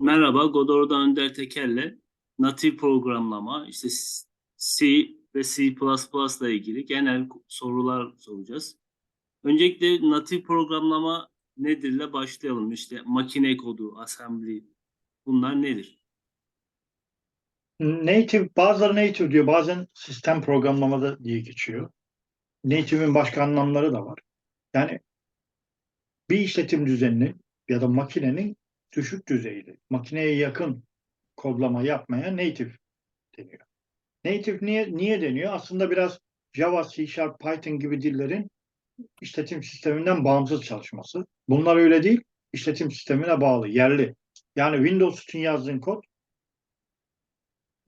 Merhaba, Godor'da Önder Teker'le natif programlama, işte C ve C++ ile ilgili genel sorular soracağız. Öncelikle natif programlama nedirle başlayalım. İşte makine kodu, assembly bunlar nedir? Native, bazıları native diyor, bazen sistem programlamada diye geçiyor. Native'in başka anlamları da var. Yani bir işletim düzenini ya da makinenin düşük düzeyli, makineye yakın kodlama yapmaya native deniyor. Native niye niye deniyor? Aslında biraz Java, C Sharp, Python gibi dillerin işletim sisteminden bağımsız çalışması. Bunlar öyle değil, işletim sistemine bağlı, yerli. Yani Windows için yazdığın kod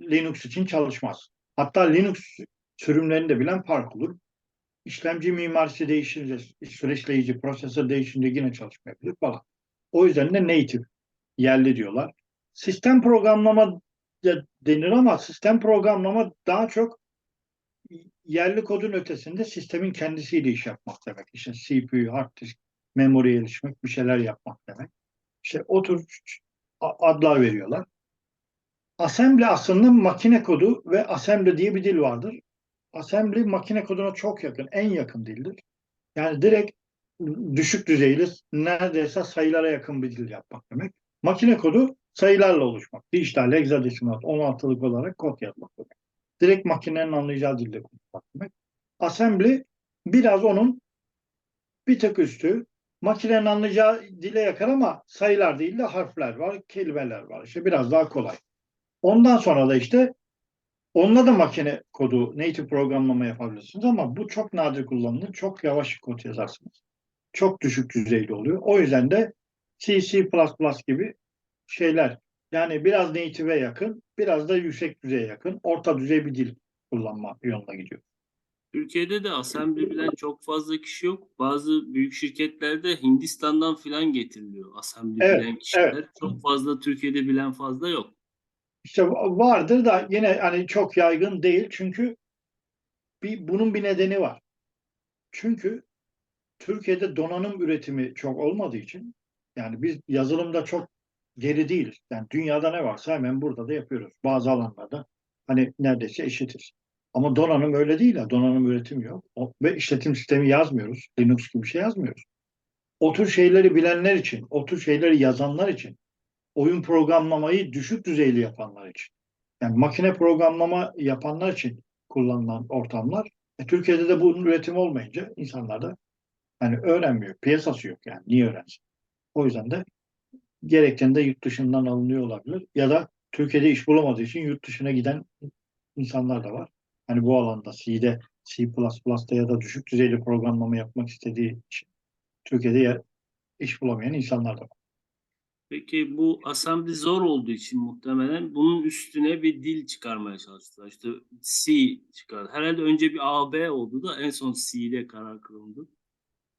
Linux için çalışmaz. Hatta Linux sürümlerini de bilen fark olur. İşlemci mimarisi değişince, süreçleyici, prosesör değişince yine çalışmayabilir falan. O yüzden de native, yerli diyorlar. Sistem programlama de denir ama sistem programlama daha çok yerli kodun ötesinde sistemin kendisiyle iş yapmak demek. İşte CPU, hard disk, memoriye erişmek, bir şeyler yapmak demek. İşte o adlar veriyorlar. Assembly aslında makine kodu ve assembly diye bir dil vardır. Assembly makine koduna çok yakın, en yakın dildir. Yani direkt düşük düzeyli, neredeyse sayılara yakın bir dil yapmak demek. Makine kodu sayılarla oluşmak. Dijital, hexadesimal, 16'lık olarak kod yazmak demek. Direkt makinenin anlayacağı dilde konuşmak demek. Assembly biraz onun bir tık üstü. Makinenin anlayacağı dile yakın ama sayılar değil de harfler var, kelimeler var. İşte biraz daha kolay. Ondan sonra da işte onunla da makine kodu, native programlama yapabilirsiniz ama bu çok nadir kullanılır. Çok yavaş kod yazarsınız. Çok düşük düzeyli oluyor. O yüzden de C, C++ gibi şeyler yani biraz native'e yakın, biraz da yüksek düzeye yakın, orta düzey bir dil kullanma yoluna gidiyor. Türkiye'de de assembly bilen çok fazla kişi yok. Bazı büyük şirketlerde Hindistan'dan filan getiriliyor assembly Evet, bilen kişiler. evet. Çok fazla Türkiye'de bilen fazla yok. İşte vardır da yine hani çok yaygın değil çünkü bir bunun bir nedeni var. Çünkü Türkiye'de donanım üretimi çok olmadığı için yani biz yazılımda çok geri değiliz. Yani dünyada ne varsa hemen burada da yapıyoruz. Bazı alanlarda hani neredeyse eşitiz. Ama donanım öyle değil ya. Donanım üretimi yok. O, ve işletim sistemi yazmıyoruz. Linux gibi bir şey yazmıyoruz. O tür şeyleri bilenler için, o tür şeyleri yazanlar için, oyun programlamayı düşük düzeyli yapanlar için, yani makine programlama yapanlar için kullanılan ortamlar, e, Türkiye'de de bunun üretimi olmayınca insanlar da hani öğrenmiyor. Piyasası yok yani. Niye öğrensin? O yüzden de gerekten de yurt dışından alınıyor olabilir. Ya da Türkiye'de iş bulamadığı için yurt dışına giden insanlar da var. Hani bu alanda C'de, C++'da ya da düşük düzeyli programlama yapmak istediği için Türkiye'de ya, iş bulamayan insanlar da var. Peki bu assembly zor olduğu için muhtemelen bunun üstüne bir dil çıkarmaya çalıştılar. İşte C çıkardı. Herhalde önce bir AB oldu da en son C ile karar kılındı.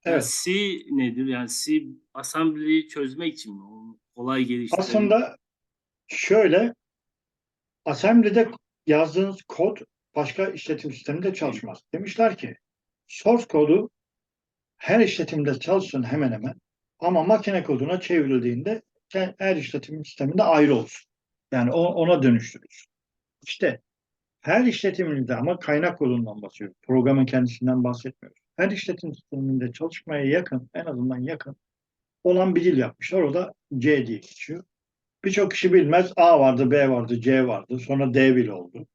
Evet. C nedir? Yani C assembly'yi çözmek için mi? Onu kolay geliştirmek. Aslında şöyle Assembly'de yazdığınız kod başka işletim sisteminde çalışmaz. Demişler ki source kodu her işletimde çalışsın hemen hemen ama makine koduna çevrildiğinde her işletim sisteminde ayrı olsun. Yani ona dönüştürülür. İşte her işletiminde ama kaynak kodundan bahsediyoruz. Programın kendisinden bahsetmiyoruz. Her işletim sisteminde çalışmaya yakın, en azından yakın olan bir dil yapmışlar. O da C diye geçiyor. Birçok kişi bilmez. A vardı, B vardı, C vardı. Sonra D bile oldu.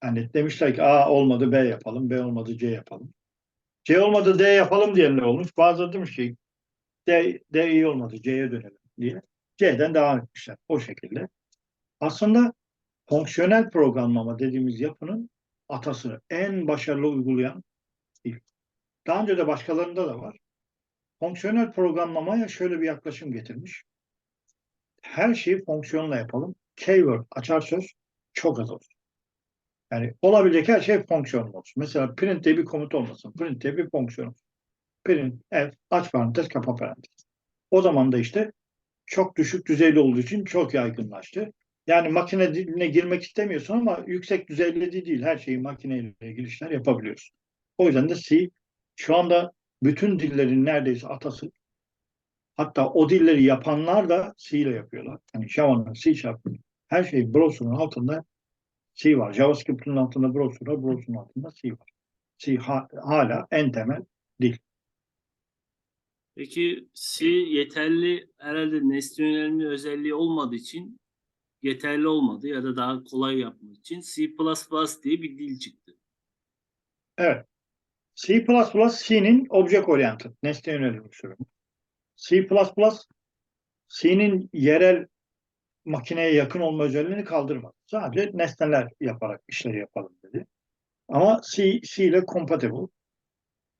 Hani demişler ki A olmadı B yapalım, B olmadı C yapalım. C olmadı D yapalım diyenler olmuş. Bazıları demiş ki D, D iyi olmadı, C'ye dönelim diye. C'den devam etmişler o şekilde. Aslında fonksiyonel programlama dediğimiz yapının atası en başarılı uygulayan dil. Daha önce de başkalarında da var. Fonksiyonel programlamaya şöyle bir yaklaşım getirmiş. Her şeyi fonksiyonla yapalım. Keyword, açar söz çok az olsun. Yani olabilecek her şey fonksiyon olsun. Mesela print diye bir komut olmasın. Print diye bir fonksiyon. Print, F, aç parantez, kapa parantez. O zaman da işte çok düşük düzeyli olduğu için çok yaygınlaştı. Yani makine diline girmek istemiyorsun ama yüksek düzeyli değil. Her şeyi makineyle ilgili işler yapabiliyorsun. O yüzden de C şu anda bütün dillerin neredeyse atası. Hatta o dilleri yapanlar da C ile yapıyorlar. Yani Java'nın, C Sharp'ın her şey browser'ın altında C var. JavaScript'in altında browser var, browser'ın altında C var. C ha- hala en temel Peki C yeterli herhalde nesne yönelimli özelliği olmadığı için yeterli olmadı ya da daha kolay yapmak için C++ diye bir dil çıktı. Evet. C++ C'nin object oriented, nesne yönelimli sürümü. C++ C'nin yerel makineye yakın olma özelliğini kaldırmadı. Sadece nesneler yaparak işleri yapalım dedi. Ama C, C ile compatible.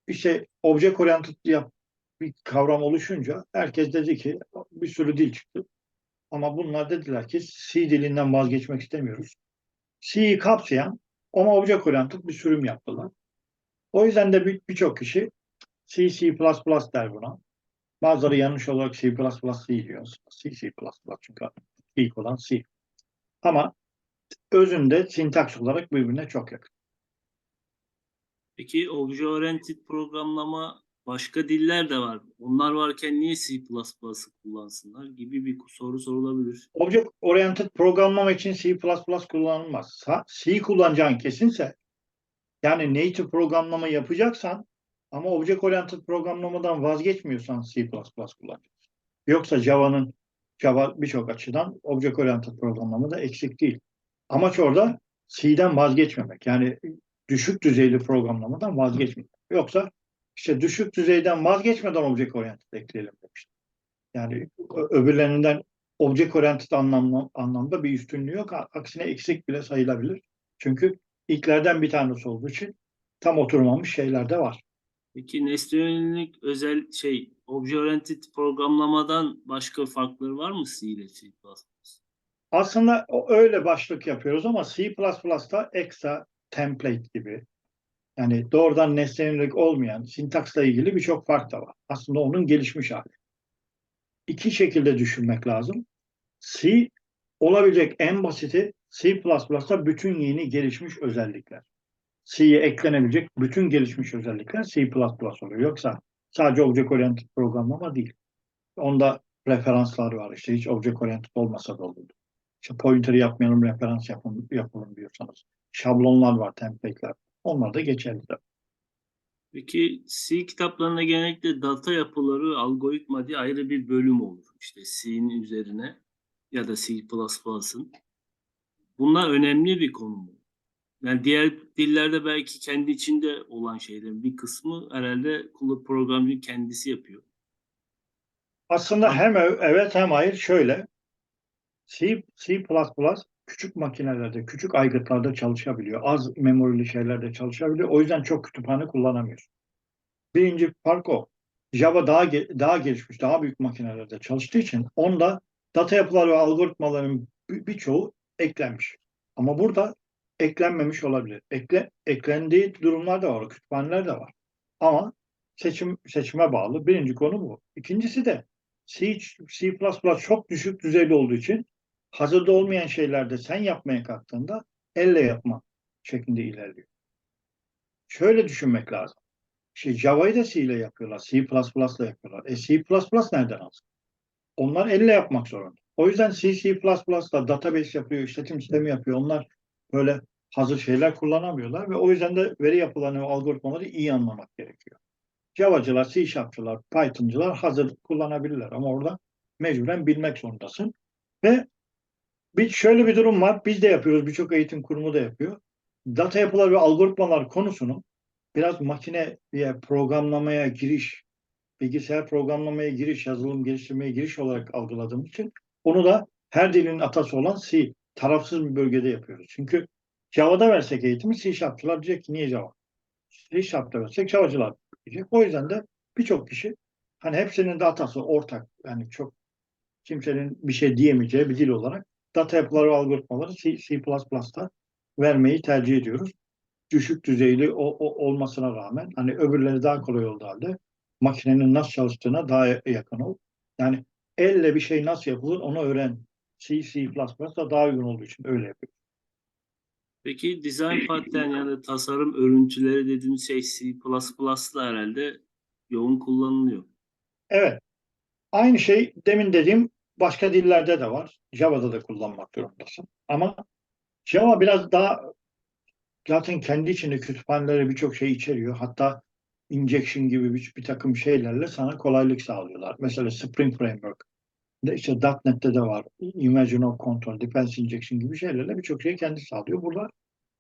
İşte object oriented yap, bir kavram oluşunca herkes dedi ki bir sürü dil çıktı. Ama bunlar dediler ki C dilinden vazgeçmek istemiyoruz. C'yi kapsayan ama object oriented bir sürüm yaptılar. O yüzden de bir- birçok kişi C, C++ der buna. Bazıları yanlış olarak C++ C diyor. C, C++ çünkü ilk olan C. Ama özünde sintaks olarak birbirine çok yakın. Peki Object Oriented programlama başka diller de var. Onlar varken niye C++ kullansınlar gibi bir soru sorulabilir. Object Oriented programlama için C++ kullanılmaz. C kullanacağın kesinse yani native programlama yapacaksan ama Object Oriented programlamadan vazgeçmiyorsan C++ kullanacaksın. Yoksa Java'nın Java birçok açıdan Object Oriented programlamada eksik değil. Amaç orada C'den vazgeçmemek. Yani düşük düzeyli programlamadan vazgeçmemek. Yoksa işte düşük düzeyden vazgeçmeden Object Oriented ekleyelim demiştim. Yani öbürlerinden Object Oriented anlamda, anlamda bir üstünlüğü yok. Aksine eksik bile sayılabilir. Çünkü ilklerden bir tanesi olduğu için tam oturmamış şeyler de var. Peki nesne yönelik özel şey Object Oriented programlamadan başka farkları var mı C ile C++? Aslında öyle başlık yapıyoruz ama C++'da extra template gibi yani doğrudan nesne yönelik olmayan sintaksla ilgili birçok fark da var. Aslında onun gelişmiş hali. İki şekilde düşünmek lazım. C olabilecek en basiti C++'da bütün yeni gelişmiş özellikler. C'ye eklenebilecek bütün gelişmiş özellikler C++ oluyor. Yoksa sadece object oriented programlama değil. Onda referanslar var. İşte hiç object oriented olmasa da olur. İşte pointer yapmayalım, referans yapın, yapalım diyorsanız. Şablonlar var, template'ler. Onlar da geçerli de. Peki C kitaplarında genellikle data yapıları algoritma diye ayrı bir bölüm olur. İşte C'nin üzerine ya da C++'ın. Bunlar önemli bir konu? Yani diğer dillerde belki kendi içinde olan şeylerin bir kısmı herhalde programcı kendisi yapıyor. Aslında hem evet hem hayır şöyle. C, C++ küçük makinelerde, küçük aygıtlarda çalışabiliyor. Az memorili şeylerde çalışabiliyor. O yüzden çok kütüphane kullanamıyor. Birinci fark o. Java daha daha gelişmiş, daha büyük makinelerde çalıştığı için onda data yapıları ve algoritmaların bir- birçoğu eklenmiş. Ama burada eklenmemiş olabilir. Ekle, eklendiği durumlar da var, kütüphaneler de var. Ama seçim seçime bağlı. Birinci konu bu. İkincisi de C, C++ çok düşük düzeyde olduğu için hazırda olmayan şeylerde sen yapmaya kalktığında elle yapma şeklinde ilerliyor. Şöyle düşünmek lazım. Şey, Java'yı da C ile yapıyorlar. C++ ile yapıyorlar. E C++ nereden alsın? Onlar elle yapmak zorunda. O yüzden C, C++'da database yapıyor, işletim sistemi yapıyor. Onlar böyle hazır şeyler kullanamıyorlar ve o yüzden de veri yapılarını algoritmaları iyi anlamak gerekiyor. Java'cılar, C Sharp'çılar, Python'cılar hazır kullanabilirler ama orada mecburen bilmek zorundasın. Ve bir şöyle bir durum var. Biz de yapıyoruz. Birçok eğitim kurumu da yapıyor. Data yapıları ve algoritmalar konusunu biraz makineye programlamaya giriş, bilgisayar programlamaya giriş, yazılım geliştirmeye giriş olarak algıladığım için onu da her dilin atası olan C, tarafsız bir bölgede yapıyoruz. Çünkü Java'da versek eğitimi C Sharp'çılar diyecek ki niye Java? C Sharp'ta versek Java'cılar diyecek. O yüzden de birçok kişi hani hepsinin de atası ortak. Yani çok kimsenin bir şey diyemeyeceği bir dil olarak data yapıları algoritmaları C, C++'da vermeyi tercih ediyoruz. Düşük düzeyli o, o- olmasına rağmen hani öbürleri daha kolay olduğu halde makinenin nasıl çalıştığına daha yakın ol. Yani elle bir şey nasıl yapılır onu öğren. C, C++'da daha uygun olduğu için öyle yapıyor. Peki design pattern ya da tasarım örüntüleri dediğimiz şey C++'da herhalde yoğun kullanılıyor. Evet. Aynı şey demin dediğim başka dillerde de var. Java'da da kullanmak durumundasın. Ama Java biraz daha zaten kendi içinde kütüphaneleri birçok şey içeriyor. Hatta injection gibi bir, bir takım şeylerle sana kolaylık sağlıyorlar. Mesela Spring Framework, işte .NET'te de var. Imagine of Control, Defense Injection gibi şeylerle birçok şeyi kendi sağlıyor. Burada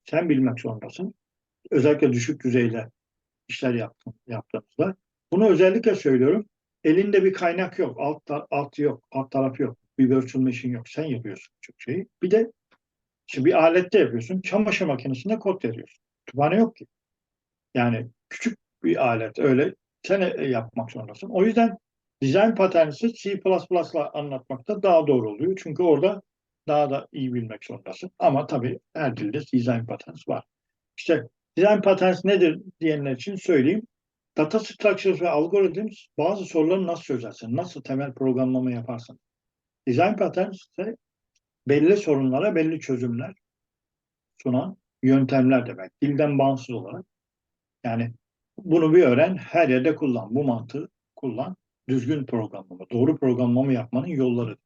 sen bilmek zorundasın. Özellikle düşük düzeyde işler yaptım, yaptığımızda. Bunu özellikle söylüyorum. Elinde bir kaynak yok, alt, alt yok, alt tarafı yok. Bir virtual machine yok. Sen yapıyorsun çok şeyi. Bir de işte bir alette yapıyorsun. Çamaşır makinesinde kod yazıyorsun. Kütüphane yok ki. Yani küçük bir alet öyle sen e, yapmak zorundasın. O yüzden design paternisi C++'la anlatmakta daha doğru oluyor. Çünkü orada daha da iyi bilmek zorundasın. Ama tabii her dilde design patterns var. İşte design patterns nedir diyenler için söyleyeyim. Data structures ve algorithms bazı soruları nasıl çözersin? Nasıl temel programlama yaparsın? Design patterns ise belli sorunlara belli çözümler sunan yöntemler demek. Dilden bağımsız olarak. Yani bunu bir öğren, her yerde kullan. Bu mantığı kullan. Düzgün programlama, doğru programlama yapmanın yolları.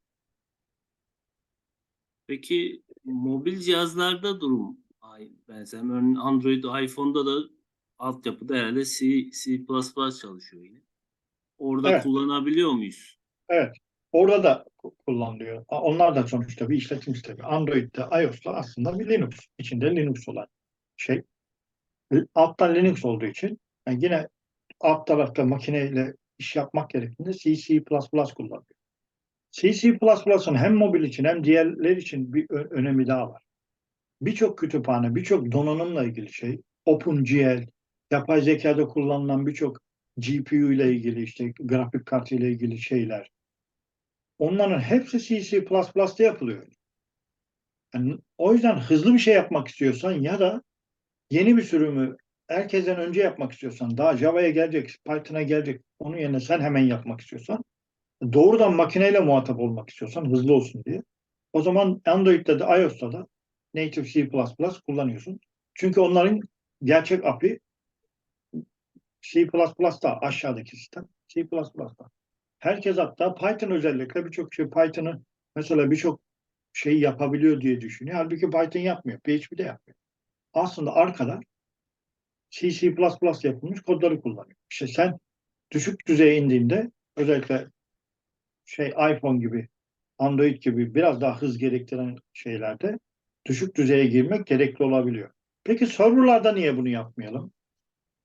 Peki mobil cihazlarda durum benzer. Örneğin Android, iPhone'da da altyapıda herhalde C, C++ çalışıyor yine. Orada Evet. kullanabiliyor muyuz? Evet. Orada da ku- kullanılıyor. Onlar da sonuçta bir işletim sistemi. Android'de, iOS'ta aslında bir Linux. içinde Linux olan şey. Alttan Linux olduğu için yani yine alt tarafta makineyle iş yapmak gerektiğinde C, C++ kullanılıyor. C, C++'ın hem mobil için hem diğerler için bir önemi daha var. Birçok kütüphane, birçok donanımla ilgili şey, OpenGL, yapay zekada kullanılan birçok GPU ile ilgili işte grafik kartı ile ilgili şeyler. Onların hepsi C, C++'da yapılıyor. Yani o yüzden hızlı bir şey yapmak istiyorsan ya da yeni bir sürümü herkesten önce yapmak istiyorsan, daha Java'ya gelecek, Python'a gelecek, onun yerine sen hemen yapmak istiyorsan, doğrudan makineyle muhatap olmak istiyorsan hızlı olsun diye. O zaman Android'de de iOS'ta da native C++ kullanıyorsun. Çünkü onların gerçek API C++'da aşağıdaki sistem C++'da. Herkes hatta Python özellikle birçok şey Python'ı mesela birçok şeyi yapabiliyor diye düşünüyor. Halbuki Python yapmıyor. PHP de yapmıyor. Aslında arkada C, yapılmış kodları kullanıyor. İşte sen düşük düzeye indiğinde özellikle şey iPhone gibi, Android gibi biraz daha hız gerektiren şeylerde düşük düzeye girmek gerekli olabiliyor. Peki serverlarda niye bunu yapmayalım?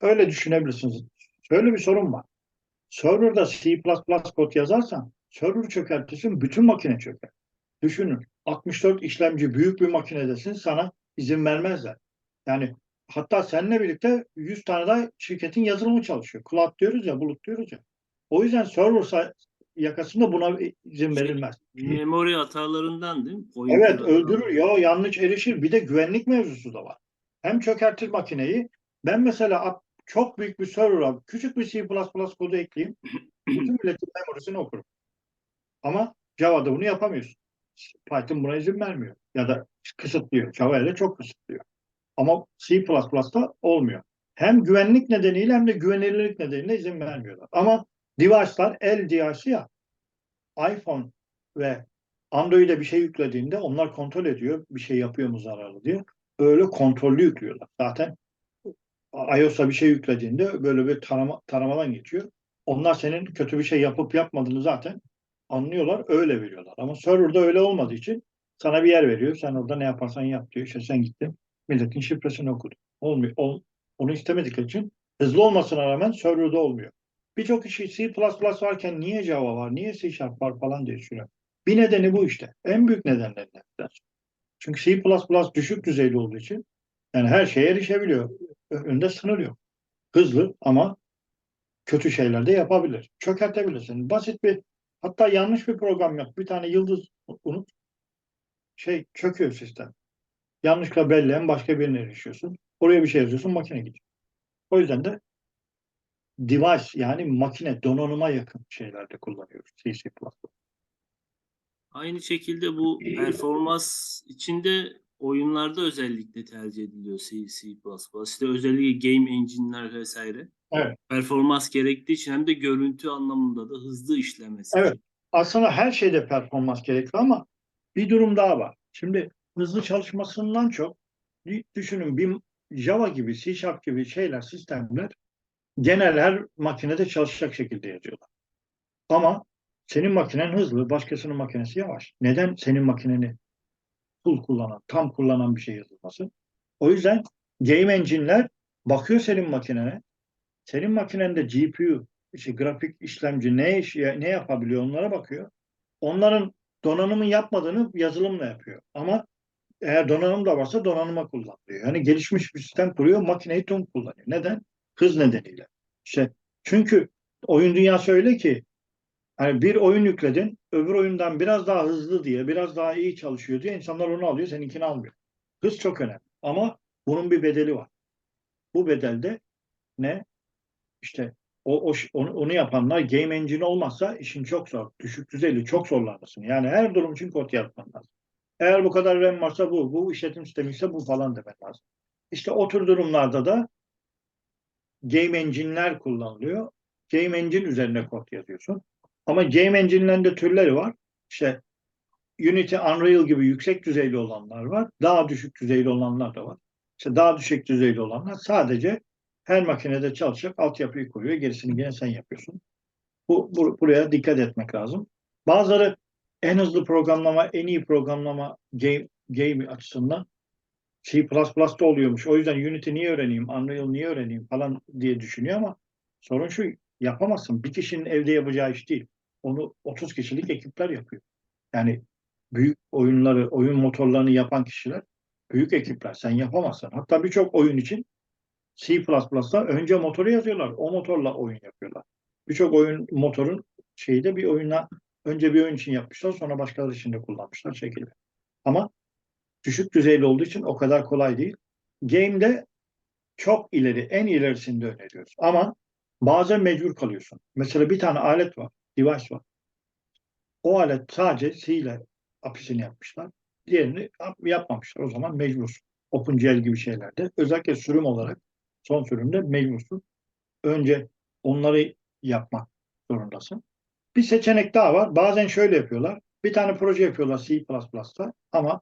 Öyle düşünebilirsiniz. Şöyle bir sorun var. Serverda C++ kod yazarsan server çökertirsin bütün makine çöker. Düşünün 64 işlemci büyük bir makinedesin sana izin vermezler. Yani hatta seninle birlikte 100 tane daha şirketin yazılımı çalışıyor. Cloud diyoruz ya, bulut diyoruz ya. O yüzden server yakasında buna izin verilmez. Memori hatalarından değil mi? Pointer Evet öldürür ya yanlış erişir. Bir de güvenlik mevzusu da var. Hem çökertir makineyi. Ben mesela çok büyük bir server'a küçük bir C++ kodu ekleyeyim. Bütün milletin memorisini okurum. Ama Java'da bunu yapamıyorsun. Python buna izin vermiyor. Ya da kısıtlıyor. Java ile çok kısıtlıyor. Ama C++'da olmuyor. Hem güvenlik nedeniyle hem de güvenilirlik nedeniyle izin vermiyorlar. Ama device'lar el device'ı ya iPhone ve Android'e bir şey yüklediğinde onlar kontrol ediyor. Bir şey yapıyor mu zararlı diye. Öyle kontrollü yüklüyorlar. Zaten iOS'a bir şey yüklediğinde böyle bir tarama, taramadan geçiyor. Onlar senin kötü bir şey yapıp yapmadığını zaten anlıyorlar. Öyle veriyorlar. Ama serverda öyle olmadığı için sana bir yer veriyor. Sen orada ne yaparsan yap diyor. İşte sen gittin. Milletin şifresini okudun. Olmuyor. Ol- onu istemedikleri için hızlı olmasına rağmen serverda olmuyor. Birçok kişi C++ varken niye Java var, niye C Sharp var falan diye düşünüyor. Bir nedeni bu işte. En büyük nedenlerinden. Çünkü C++ düşük düzeyli olduğu için yani her şeye erişebiliyor. Önünde sınır yok. Hızlı ama kötü şeyler de yapabilir. Çökertebilirsin. Basit bir hatta yanlış bir program yap. Bir tane yıldız unut. Şey çöküyor sistem. Yanlışlıkla belleyen başka birine erişiyorsun. Oraya bir şey yazıyorsun makine gidiyor. O yüzden de device yani makine donanıma yakın şeylerde kullanıyoruz C, C++. Aynı şekilde bu performans içinde oyunlarda özellikle tercih ediliyor C, C++. İşte özellikle game engine'ler vesaire. Evet. performans gerektiği için hem de görüntü anlamında da hızlı işlemesi. Evet. Aslında her şeyde performans gerekiyor ama bir durum daha var. Şimdi hızlı çalışmasından çok düşünün bir Java gibi, C Sharp gibi şeyler, sistemler genel her makinede çalışacak şekilde yazıyorlar. Ama senin makinen hızlı, başkasının makinesi yavaş. Neden senin makineni full kullanan, tam kullanan bir şey yazılmasın? O yüzden game engine'ler bakıyor senin makinene. Senin makinende GPU, işte grafik işlemci ne iş, ne yapabiliyor onlara bakıyor. Onların donanımın yapmadığını yazılımla yapıyor. Ama eğer donanım da varsa donanıma kullanılıyor. Yani gelişmiş bir sistem kuruyor, makineyi tüm kullanıyor. Neden? Hız nedeniyle. İşte çünkü oyun dünyası öyle ki hani bir oyun yükledin, öbür oyundan biraz daha hızlı diye, biraz daha iyi çalışıyor diye insanlar onu alıyor, seninkini almıyor. Hız çok önemli. Ama bunun bir bedeli var. Bu bedelde ne? İşte o, o onu, onu yapanlar game engine olmazsa işin çok zor. Düşük düzeyli çok zorlanırsın. Yani her durum için kod yazman lazım. Eğer bu kadar RAM varsa bu, bu işletim sistemi ise bu falan demen lazım. İşte o tür durumlarda da game engine'ler kullanılıyor. Game engine üzerine kod yazıyorsun. Ama game engine'lerin de türleri var. İşte Unity, Unreal gibi yüksek düzeyli olanlar var. Daha düşük düzeyli olanlar da var. İşte daha düşük düzeyli olanlar sadece her makinede çalışacak altyapıyı kuruyor. Gerisini yine sen yapıyorsun. Bu, bu buraya dikkat etmek lazım. Bazıları en hızlı programlama, en iyi programlama game, game açısından C++'da oluyormuş. O yüzden Unity niye öğreneyim, Unreal niye öğreneyim falan diye düşünüyor ama sorun şu yapamazsın. Bir kişinin evde yapacağı iş değil. Onu 30 kişilik ekipler yapıyor. Yani büyük oyunları, oyun motorlarını yapan kişiler büyük ekipler. Sen yapamazsın. Hatta birçok oyun için C++'da önce motoru yazıyorlar. O motorla oyun yapıyorlar. Birçok oyun motorun şeyde bir oyuna önce bir oyun için yapmışlar sonra başkaları için de kullanmışlar şekilde. Ama düşük düzeyli olduğu için o kadar kolay değil. Game'de çok ileri, en ilerisinde öneriyoruz. Ama bazen mecbur kalıyorsun. Mesela bir tane alet var, device var. O alet sadece C ile apisini yapmışlar. Diğerini yapmamışlar. O zaman mecbursun. OpenGL gibi şeylerde özellikle sürüm olarak son sürümde mecbursun. Önce onları yapmak zorundasın. Bir seçenek daha var. Bazen şöyle yapıyorlar. Bir tane proje yapıyorlar C++'da ama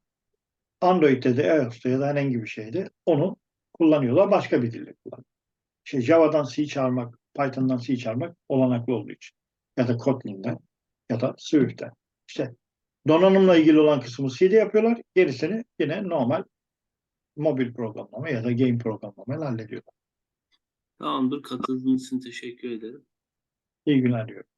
Android'de de iOS'ta ya da herhangi bir şeyde onu kullanıyorlar. Başka bir dilde kullanıyorlar. İşte Java'dan C çağırmak, Python'dan C çağırmak olanaklı olduğu için. Ya da Kotlin'den ya da Swift'ten. İşte donanımla ilgili olan kısmı C'de yapıyorlar. Gerisini yine normal mobil programlama ya da game programlamayla hallediyorlar. Tamamdır. Katıldığınız için teşekkür ederim. İyi günler diyorum.